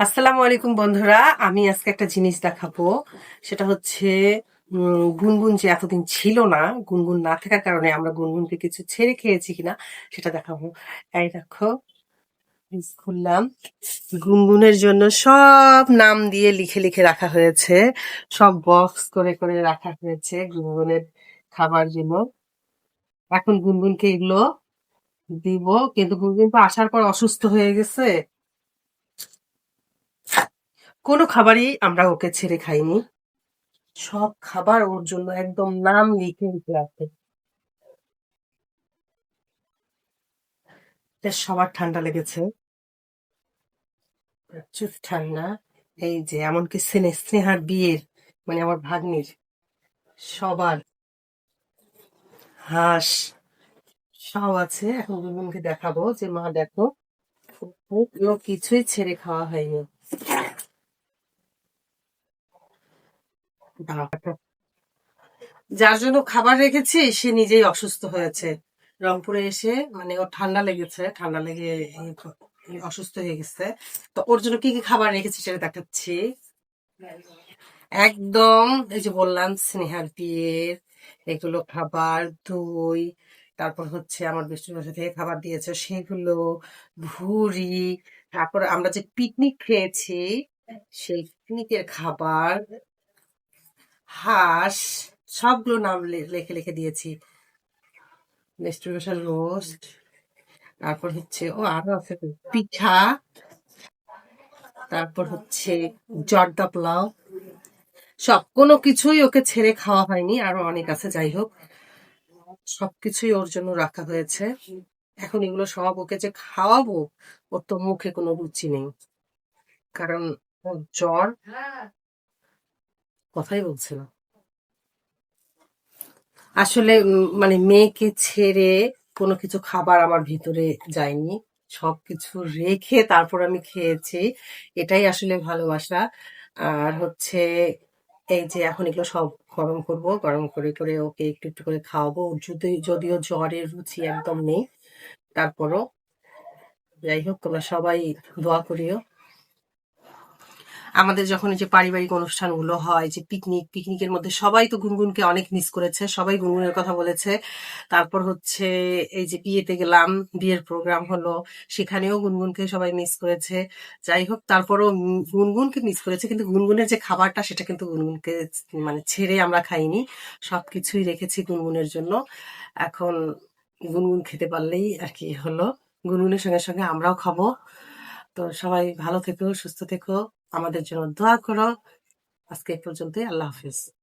আসসালামু আলাইকুম বন্ধুরা, আমি আজকে একটা জিনিস দেখাবো। সেটা হচ্ছে গুনগুন যে এতদিন ছিল না, গুনগুন না থাকার কারণে আমরা গুনগুনকে কিছু ছেড়ে খেয়েছি কিনা, সেটা দেখাবো। এই দেখো খুললাম। গুনগুনের জন্য সব নাম দিয়ে লিখে লিখে রাখা হয়েছে। সব বক্স করে করে রাখা হয়েছে গুনগুনের খাবার জন্য। এখন গুনগুনকে এগুলো দিব, কিন্তু গুনগুন তো আসার পর অসুস্থ হয়ে গেছে। কোনো খাবারই আমরা ওকে ছেড়ে খাইনি। সব খাবার ওর জন্য একদম নাম লিখে লিখে রাখে সবার ঠান্ডা লেগেছে। প্রচুর ঠান্ডা। এই যে এমনকি স্নেহ স্নেহার বিয়ের মানে আমার ভাগ্নির সবার হাঁস সব আছে। এখন গুনগুনকে দেখাবো যে মা দেখো কিছুই ছেড়ে খাওয়া হয়নি। যার জন্য খাবার রেখেছি, সে নিজেই অসুস্থ হয়েছে। রংপুরে এসে মানে ওর ঠান্ডা লেগেছে, ঠান্ডা লেগে অসুস্থ হয়ে গেছে। তো ওর জন্য কি কি খাবার রেখেছি সেটা দেখাচ্ছি। একদম, এই যে বললাম, স্নেহার বিয়ের এগুলো খাবার, দই, তারপর হচ্ছে আমার বিষ্ণু বাসা থেকে খাবার দিয়েছে, সেগুলো ভুড়ি তারপর আমরা যে পিকনিক খেয়েছি, সেই পিকনিকের খাবার হাঁস, সবগুলো নাম লেখে, লিখে দিয়েছি। ডিস্ট্রিবিউশন রোস্ট তারপর হচ্ছে, ও আরও আছে পিঠা, তারপর হচ্ছে জর্দা পোলাও। সব, কোনো কিছুই ওকে ছেড়ে খাওয়া হয়নি, আরও অনেক আছে, যাই হোক। সবকিছুই ওর জন্য রাখা হয়েছে। এখন এগুলো সব ওকে যে খাওয়াবো, ওর তো মুখে কোনো রুচি নেই। কারণ ওর জ্বর কথাই বলছে না। আসলে মানে মেয়েকে ছেড়ে কোনো কিছু খাবার আমার ভিতরে যায়নি। সবকিছু রেখে তারপর আমি খেয়েছি। এটাই আসলে ভালোবাসা। আর হচ্ছে, এই যে এখন এগুলো সব গরম করব, গরম করে করে ওকে একটু একটু করে খাওয়াবো। যদি, যদিও জ্বরের রুচি একদম নেই, তারপরও যাই হোক, তোমরা সবাই দোয়া করিও। আমাদের যখন এই যে পারিবারিক অনুষ্ঠানগুলো হয়, যে পিকনিক পিকনিকের মধ্যে সবাই তো গুনগুনকে অনেক মিস করেছে, সবাই গুনগুনের কথা বলেছে। তারপর হচ্ছে এই যে বিয়েতে গেলাম, বিয়ের প্রোগ্রাম হলো, সেখানেও গুনগুনকে সবাই মিস করেছে। যাই হোক, তারপরও গুনগুনকে মিস করেছে, কিন্তু গুনগুনের যে খাবারটা, সেটা কিন্তু গুনগুনকে মানে ছেড়ে আমরা খাইনি। সবকিছুই রেখেছি গুনগুনের জন্য। এখন গুনগুন খেতে পারলেই আর কি হলো। গুনগুনের সঙ্গে সঙ্গে আমরাও খাব। তো সবাই ভালো থেকো, সুস্থ থেকো। আমাদের জন্য দোয়া করো। আজকে এই পর্যন্তই আল্লাহ হাফিজ।